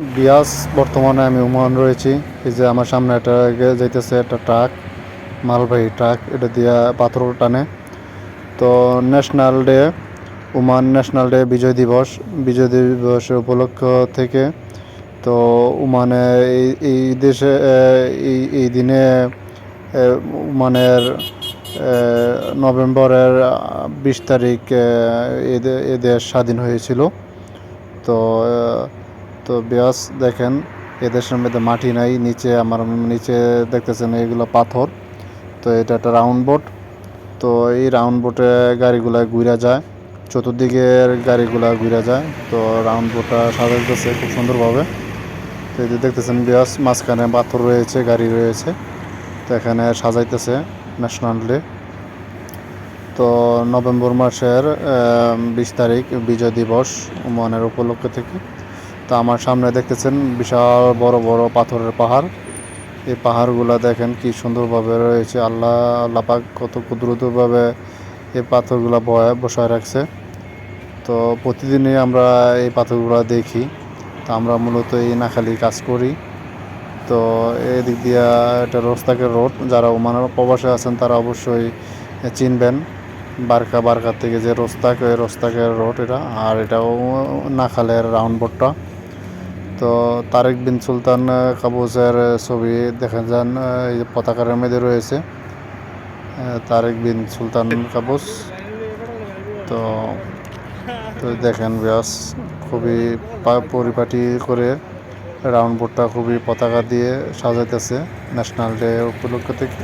বিয়াস বর্তমানে আমি উমান রয়েছি। এই যে আমার সামনে একটা যাইতেছে একটা ট্রাক মালবাহী ট্রাক এটা দিয়া পাথর টানে। তো national day Oman national day বিজয় দিবস। বিজয় দিবসের উপলক্ষ থেকে তো ওমানে এই দেশে এই এই দিনে উমানের নভেম্বরের বিশ তারিখ আহ, এ দেশ স্বাধীন হয়েছিল। তো তো বিয়াস, দেখেন এদেশের মধ্যে মাটি নাই, নিচে আমার নিচে দেখতেছেন এগুলো পাথর, তো এটা একটা রাউন্ড বোট তো এই রাউন্ড বোটে গাড়িগুলা ঘুরা যায়, চতুর্দিকের গাড়িগুলা ঘুরা যায়, তো রাউন্ড বোটটা সাজাইতেছে খুব সুন্দরভাবে, তো এই যে দেখতেছেন বিয়াস, মাঝখানে পাথর রয়েছে, গাড়ি রয়েছে, তো এখানে সাজাইতেছে ন্যাশনাল ডে তো নভেম্বর মাসের বিশ তারিখ, বিজয় দিবস মনের উপলক্ষ থেকে। তো আমার সামনে দেখতেছেন বিশাল বড় বড় পাথরের পাহাড়। এই পাহাড়গুলো দেখেন কি সুন্দরভাবে রয়েছে। আল্লাহ আল্লাহ পাক কত কুদরতভাবে এই পাথরগুলো বয়ে, বসায় রাখছে। তো প্রতিদিনই আমরা এই পাথরগুলো দেখি। তো আমরা মূলত এই নাখালি কাজ করি। তো এদিক দিয়া এটা রোস্তাকের রোড। যারা ওমানের প্রবাসে আছেন তারা অবশ্যই চিনবেন। বারকা বারকার থেকে যে রোস্তাক ওই রোস্তাকের রোড এটা। আর এটাও নাখালের রাউন্ড বোর্ডটা তো তারেক বিন সুলতান কাবুসের ছবি দেখা যান এই পতাকার মধ্যে রয়েছে তারেক বিন সুলতান কাবুস তো তো দেখেন ব্যাস খুবই পরিপাটি করে রাউন্ড বোর্ডটা খুবই পতাকা দিয়ে সাজাইতেছে ন্যাশনাল ডে উপলক্ষ থেকে।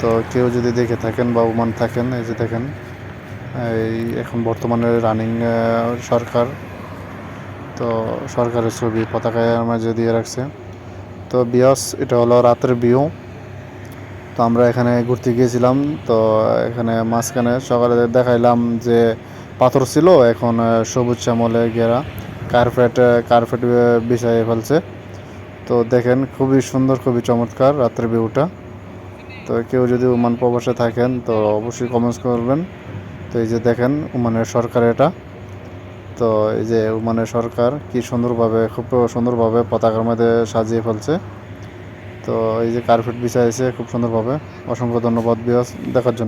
তো কেউ যদি দেখে থাকেন বা ওমান থাকেন, এই যে দেখেন, এই এখন বর্তমানে রানিং সরকার তো সরকারের ছবি পতাকায় মাঝে দিয়ে রাখছে। তো বিয়স, এটা হলো রাতের বিউ তো আমরা এখানে ঘুরতে গিয়েছিলাম, তো এখানে মাঝখানে সকালে দেখাইলাম যে পাথর ছিল, এখন সবুজ শ্যামলে ঘেরা, কার্পেট কার্পেট বিছাইয়ে ফেলছে। তো দেখেন, খুবই সুন্দর, খুবই চমৎকার রাতের ভিউটা। তো কেউ যদি ওমান প্রবাসে থাকেন, তো অবশ্যই কমেন্টস করবেন। তো এই যে দেখেন ওমানের সরকার এটা। তো এই যে মানে সরকার কি সুন্দরভাবে, খুব সুন্দরভাবে পতাকার মধ্যে সাজিয়ে ফেলছে। তো এই যে কার্পেট বিছাইছে খুব সুন্দরভাবে। অসংখ্য ধন্যবাদ বিয়াস দেখার জন্য।